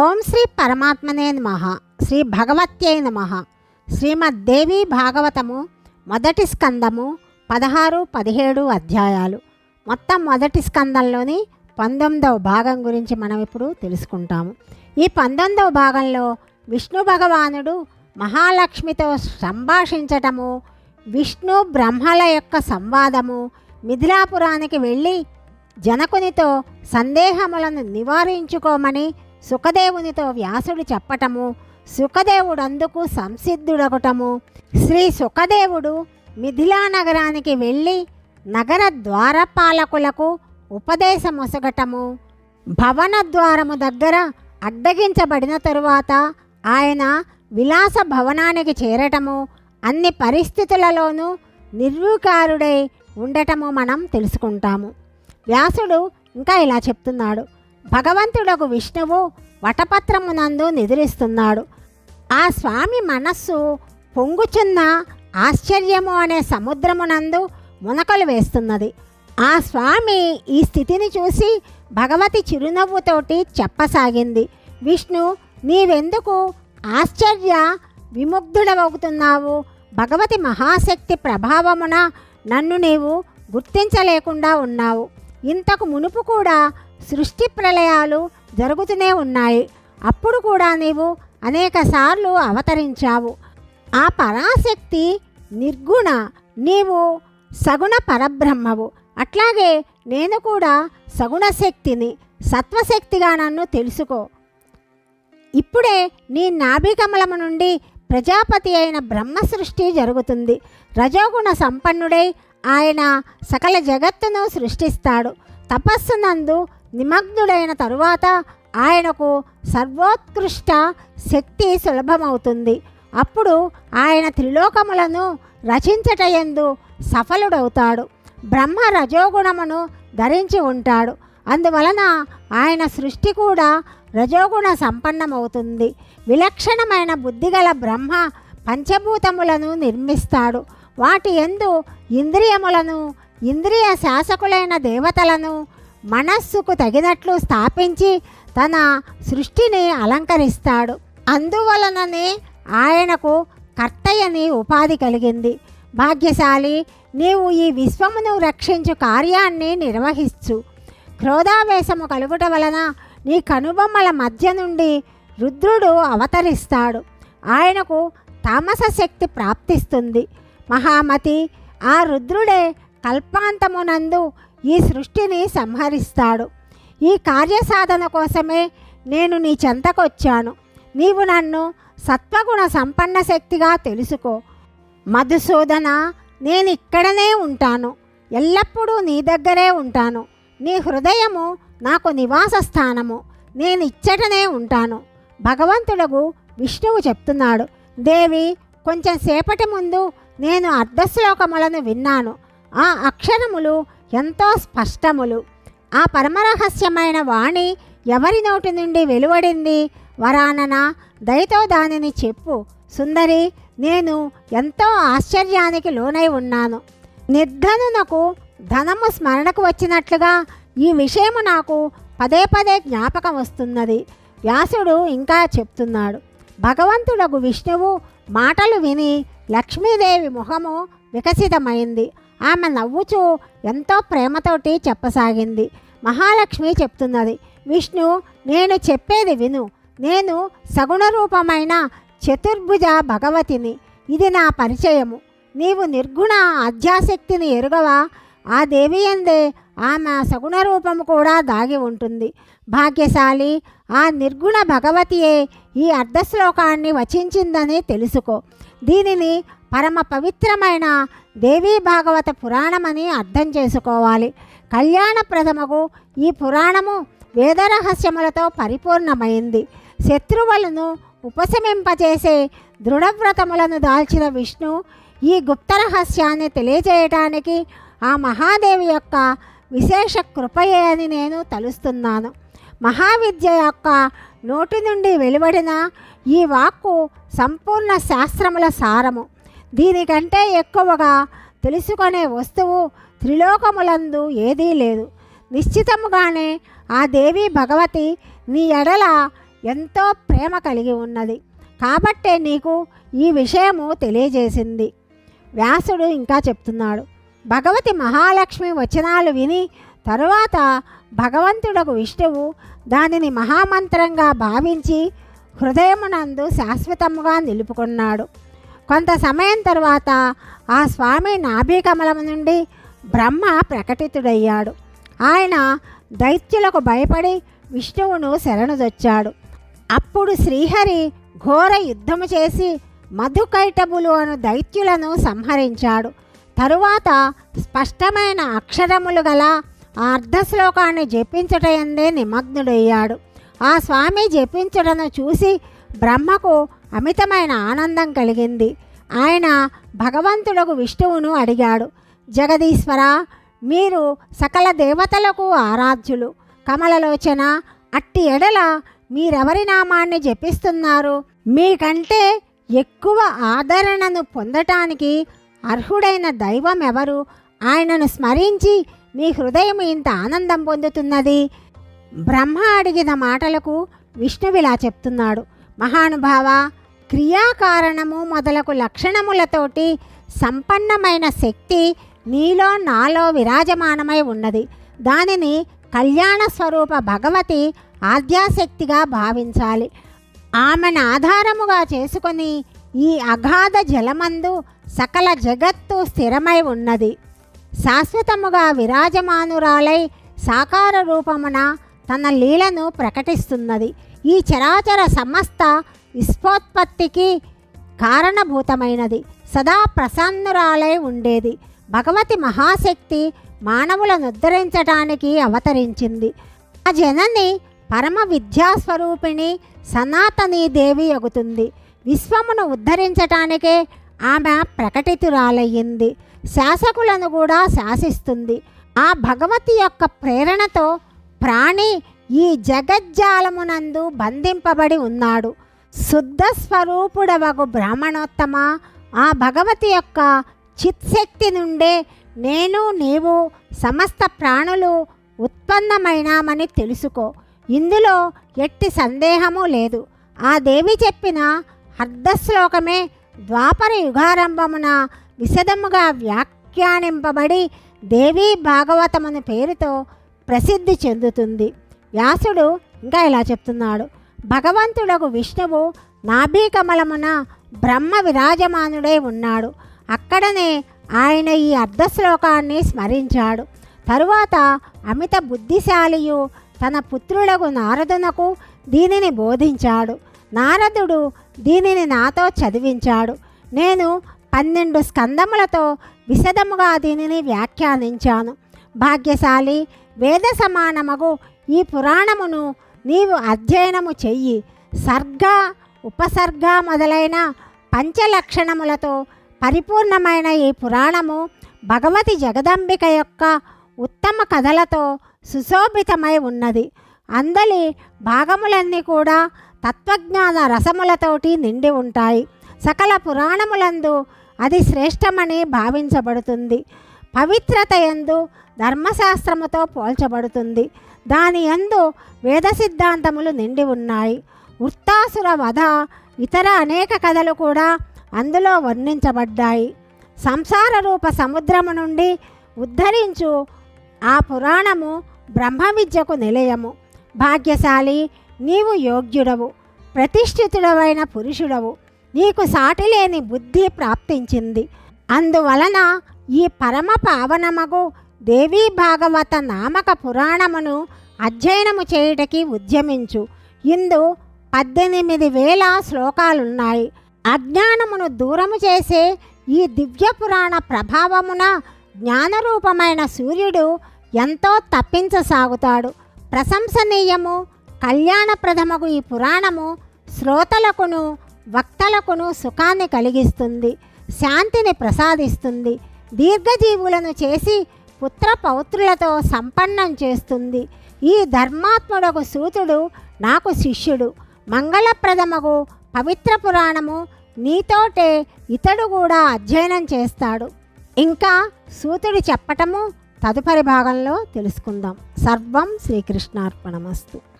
ఓం శ్రీ పరమాత్మనే నమ. శ్రీ భగవత్యై నమ. శ్రీమద్దేవి భాగవతము మొదటి స్కందము పదహారు పదిహేడు అధ్యాయాలు. మొత్తం మొదటి స్కందంలోని పంతొమ్మిదవ భాగం గురించి మనం ఇప్పుడు తెలుసుకుంటాము. ఈ పంతొమ్మిదవ భాగంలో విష్ణు భగవానుడు మహాలక్ష్మితో సంభాషించటము విష్ణు బ్రహ్మల యొక్క సంవాదము మిథిలాపురానికి వెళ్ళి జనకునితో సందేహములను నివారించుకోమని సుఖదేవునితో వ్యాసుడు చెప్పటము సుఖదేవుడందుకు సంసిద్ధుడగటము. శ్రీ సుఖదేవుడు మిథిలా నగరానికి వెళ్ళి నగర ద్వారపాలకులకు ఉపదేశమొసగటము. భవన ద్వారము దగ్గర అడ్డగించబడిన తరువాత ఆయన విలాస భవనానికి చేరటము అన్ని పరిస్థితులలోనూ నిర్వికారుడై ఉండటము మనం తెలుసుకుంటాము. వ్యాసుడు ఇంకా ఇలా చెప్తున్నాడు. భగవంతుడకు విష్ణువు వటపత్రమునందు నిద్రిస్తున్నాడు. ఆ స్వామి మనస్సు పొంగుచున్న ఆశ్చర్యము అనే సముద్రమునందు మునకలు వేస్తున్నది. ఆ స్వామి ఈ స్థితిని చూసి భగవతి చిరునవ్వుతోటి చెప్పసాగింది. విష్ణు నీవెందుకు ఆశ్చర్య విముగ్ధుడవవుతున్నావు? భగవతి మహాశక్తి ప్రభావమున నన్ను నీవు గుర్తించలేకుండా ఉన్నావు. ఇంతకు మునుపు కూడా సృష్టి ప్రళయాలు జరుగుతూనే ఉన్నాయి. అప్పుడు కూడా నీవు అనేకసార్లు అవతరించావు. ఆ పరాశక్తి నిర్గుణ నీవు సగుణ పరబ్రహ్మవు. అట్లాగే నేను కూడా సగుణ శక్తిని సత్వశక్తిగా నన్ను తెలుసుకో. ఇప్పుడే నీ నాభికమలము నుండి ప్రజాపతి అయిన బ్రహ్మ సృష్టి జరుగుతుంది. రజోగుణ సంపన్నుడై ఆయన సకల జగత్తును సృష్టిస్తాడు. తపస్సునందు నిమగ్నుడైన తరువాత ఆయనకు సర్వోత్కృష్ట శక్తి సులభమవుతుంది. అప్పుడు ఆయన త్రిలోకములను రచించటయందు సఫలుడవుతాడు. బ్రహ్మ రజోగుణమును ధరించి ఉంటాడు. అందువలన ఆయన సృష్టి కూడా రజోగుణ సంపన్నమవుతుంది. విలక్షణమైన బుద్ధిగల బ్రహ్మ పంచభూతములను నిర్మిస్తాడు. వాటి ఎందు ఇంద్రియములను ఇంద్రియ శాసకులైన దేవతలను మనస్సుకు తగినట్లు స్థాపించి తన సృష్టిని అలంకరిస్తాడు. అందువలననే ఆయనకు కర్తయ్యని ఉపాధి కలిగింది. భాగ్యశాలి నీవు ఈ విశ్వమును రక్షించు కార్యాన్ని నిర్వహించు క్రోధావేశము కలుగుట వలన నీ కనుబొమ్మల మధ్య నుండి రుద్రుడు అవతరిస్తాడు. ఆయనకు తామస శక్తి ప్రాప్తిస్తుంది. మహామతి ఆ రుద్రుడే కల్పాంతమునందు ఈ సృష్టిని సంహరిస్తాడు. ఈ కార్యసాధన కోసమే నేను నీ చెంతకొచ్చాను. నీవు నన్ను సత్వగుణ సంపన్న శక్తిగా తెలుసుకో. మధుసూదన నేను ఇక్కడనే ఉంటాను. ఎల్లప్పుడూ నీ దగ్గరే ఉంటాను. నీ హృదయము నాకు నివాస స్థానము. నేను ఇచ్చటనే ఉంటాను. భగవంతుడకు విష్ణువు చెప్తున్నాడు. దేవి కొంచెం సేపటి ముందు నేను అర్ధశ్లోకములను విన్నాను. ఆ అక్షరములు ఎంతో స్పష్టములు. ఆ పరమరహస్యమైన వాణి ఎవరి నోటి నుండి వెలువడింది? వరానన దయతో దానిని చెప్పు. సుందరి నేను ఎంతో ఆశ్చర్యానికి లోనై ఉన్నాను. నిర్ధనునకు ధనము స్మరణకు వచ్చినట్లుగా ఈ విషయము నాకు పదే పదే జ్ఞాపకం వస్తున్నది. వ్యాసుడు ఇంకా చెప్తున్నాడు. భగవంతుడకు విష్ణువు మాటలు విని లక్ష్మీదేవి ముఖము వికసితమైంది. ఆమె నవ్వుచూ ఎంతో ప్రేమతోటి చెప్పసాగింది. మహాలక్ష్మి చెప్తున్నది విష్ణు నేను చెప్పేది విను. నేను సగుణ రూపమైన చతుర్భుజ భగవతిని. ఇది నా పరిచయము. నీవు నిర్గుణ ఆధ్యాశక్తిని ఎరుగవా? ఆ దేవి ఎందే ఆమె సగుణ రూపము కూడా దాగి ఉంటుంది. భాగ్యశాలి ఆ నిర్గుణ భగవతియే ఈ అర్ధశ్లోకాన్ని వచించిందని తెలుసుకో. దీనిని పరమ పవిత్రమైన దేవీ భాగవత పురాణమని అర్థం చేసుకోవాలి. కళ్యాణప్రదమకు ఈ పురాణము వేదరహస్యములతో పరిపూర్ణమైంది. శత్రువులను ఉపశమింపచేసే దృఢవ్రతములను దాల్చిన విష్ణు ఈ గుప్త రహస్యాన్ని తెలియజేయటానికి ఆ మహాదేవి యొక్క విశేష కృపయే అని నేను తలుస్తున్నాను. మహావిద్య యొక్క నోటి నుండి వెలువడిన ఈ వాక్కు సంపూర్ణ శాస్త్రముల సారము. దీనికంటే ఎక్కువగా తెలుసుకునే వస్తువు త్రిలోకములందు ఏదీ లేదు. నిశ్చితముగానే ఆ దేవి భగవతి నీ ఎడల ఎంతో ప్రేమ కలిగి ఉన్నది. కాబట్టే నీకు ఈ విషయము తెలియజేసింది. వ్యాసుడు ఇంకా చెప్తున్నాడు. భగవతి మహాలక్ష్మి వచనాలు విని తరువాత భగవంతుడకు విష్ణువు దానిని మహామంత్రంగా భావించి హృదయమునందు శాశ్వతముగా నిలుపుకున్నాడు. కొంత సమయం తర్వాత ఆ స్వామి నాభికమలం నుండి బ్రహ్మ ప్రకటితుడయ్యాడు. ఆయన దైత్యులకు భయపడి విష్ణువును శరణుదొచ్చాడు. అప్పుడు శ్రీహరి ఘోర యుద్ధము చేసి మధుకైటబులు అను దైత్యులను సంహరించాడు. తరువాత స్పష్టమైన అక్షరములు గల ఆ అర్ధశ్లోకాన్ని జపించటయందే నిమగ్నుడయ్యాడు. ఆ స్వామి జపించడను చూసి బ్రహ్మకు అమితమైన ఆనందం కలిగింది. ఆయన భగవంతుడకు విష్ణువును అడిగాడు. జగదీశ్వర మీరు సకల దేవతలకు ఆరాధ్యులు. కమలలోచన అట్టి ఎడల మీరెవరి నామాన్ని జపిస్తున్నారు? మీకంటే ఎక్కువ ఆదరణను పొందటానికి అర్హుడైన దైవం ఎవరు ఆయనను స్మరించి మీ హృదయం ఇంత ఆనందం పొందుతున్నది? బ్రహ్మ అడిగిన మాటలకు విష్ణువిలా చెప్తున్నాడు. మహానుభావ క్రియాకారణము మొదలగు లక్షణములతోటి సంపన్నమైన శక్తి నీలో నాలో విరాజమానమై ఉన్నది. దానిని కళ్యాణ స్వరూప భగవతి ఆద్యాశక్తిగా భావించాలి. ఆమెను ఆధారముగా చేసుకొని ఈ అగాధ జలమందు సకల జగత్తు స్థిరమై ఉన్నది. శాశ్వతముగా విరాజమానురాలై సాకార రూపమున తన లీలను ప్రకటిస్తున్నది. ఈ చరాచర సమస్త విశ్వోత్పత్తికి కారణభూతమైనది. సదా ప్రసన్నురాలై ఉండేది. భగవతి మహాశక్తి మానవులను ఉద్ధరించటానికి అవతరించింది. ఆ జనని పరమ విద్యాస్వరూపిణి సనాతనీ దేవి అగుతుంది విశ్వమును ఉద్ధరించటానికే ఆమె ప్రకటితురాలయ్యింది. శాసకులను కూడా శాసిస్తుంది. ఆ భగవతి యొక్క ప్రేరణతో ప్రాణి ఈ జగజ్జాలమునందు బంధింపబడి ఉన్నాడు. శుద్ధ స్వరూపుడవగు బ్రాహ్మణోత్తమ? ఆ భగవతి యొక్క చిత్శక్తి నుండే నేను నీవు సమస్త ప్రాణులు ఉత్పన్నమైనామని తెలుసుకో. ఇందులో ఎట్టి సందేహము లేదు. ఆ దేవి చెప్పిన అర్ధశ్లోకమే ద్వాపర యుగారంభమున విశదముగా వ్యాఖ్యానింపబడి దేవీ భాగవతమని పేరుతో ప్రసిద్ధి చెందుతుంది. వ్యాసుడు ఇంకా ఇలా చెప్తున్నాడు. భగవంతుడకు విష్ణువు నాభీకమలమున బ్రహ్మ విరాజమానుడై ఉన్నాడు. అక్కడనే ఆయన ఈ అర్ధశ్లోకాన్ని స్మరించాడు. తరువాత అమిత బుద్ధిశాలియు తన పుత్రులకు నారదునకు దీనిని బోధించాడు. నారదుడు దీనిని నాతో చదివించాడు. నేను పన్నెండు స్కందములతో విశదముగా దీనిని వ్యాఖ్యానించాను. భాగ్యశాలి వేద సమానమగు ఈ పురాణమును నీవు అధ్యయనము చెయ్యి. సర్గ ఉపసర్గ మొదలైన పంచలక్షణములతో పరిపూర్ణమైన ఈ పురాణము భగవతి జగదంబిక యొక్క ఉత్తమ కథలతో సుశోభితమై ఉన్నది. అందలి భాగములన్నీ కూడా తత్వజ్ఞాన రసములతోటి నిండి ఉంటాయి. సకల పురాణములందు అది శ్రేష్టమని భావించబడుతుంది. పవిత్రత ఎందు ధర్మశాస్త్రముతో పోల్చబడుతుంది. దాని యందు వేద సిద్ధాంతములు నిండి ఉన్నాయి. వృత్తాసుర వధ ఇతర అనేక కథలు కూడా అందులో వర్ణించబడ్డాయి. సంసార రూప సముద్రము నుండి ఉద్ధరించు ఆ పురాణము బ్రహ్మ విద్యకు నిలయము. భాగ్యశాలి నీవు యోగ్యుడవు ప్రతిష్ఠితుడవైన పురుషుడవు నీకు సాటిలేని బుద్ధి ప్రాప్తించింది. అందువలన ఈ పరమ పావనమగు దేవీ భాగవత నామక పురాణమును అధ్యయనము చేయుటకి ఉద్యమించు. ఇందు పద్దెనిమిది వేల శ్లోకాలున్నాయి. అజ్ఞానమును దూరము చేసే ఈ దివ్య పురాణ ప్రభావమున జ్ఞానరూపమైన సూర్యుడు ఎంతో తప్పించసాగుతాడు. ప్రశంసనీయము కళ్యాణప్రదమగు ఈ పురాణము శ్రోతలకును వక్తలకును సుఖాన్ని కలిగిస్తుంది శాంతిని ప్రసాదిస్తుంది దీర్ఘజీవులను చేసి పుత్ర పౌత్రులతో సంపన్నం చేస్తుంది. ఈ ధర్మాత్ముడకు సూతుడు నాకు శిష్యుడు. మంగళప్రదమగు పవిత్ర పురాణము నీతోటే ఇతడు కూడా అధ్యయనం చేస్తాడు. ఇంకా సూతుడు చెప్పటము తదుపరి భాగంలో తెలుసుకుందాం. సర్వం శ్రీకృష్ణార్పణమస్తు.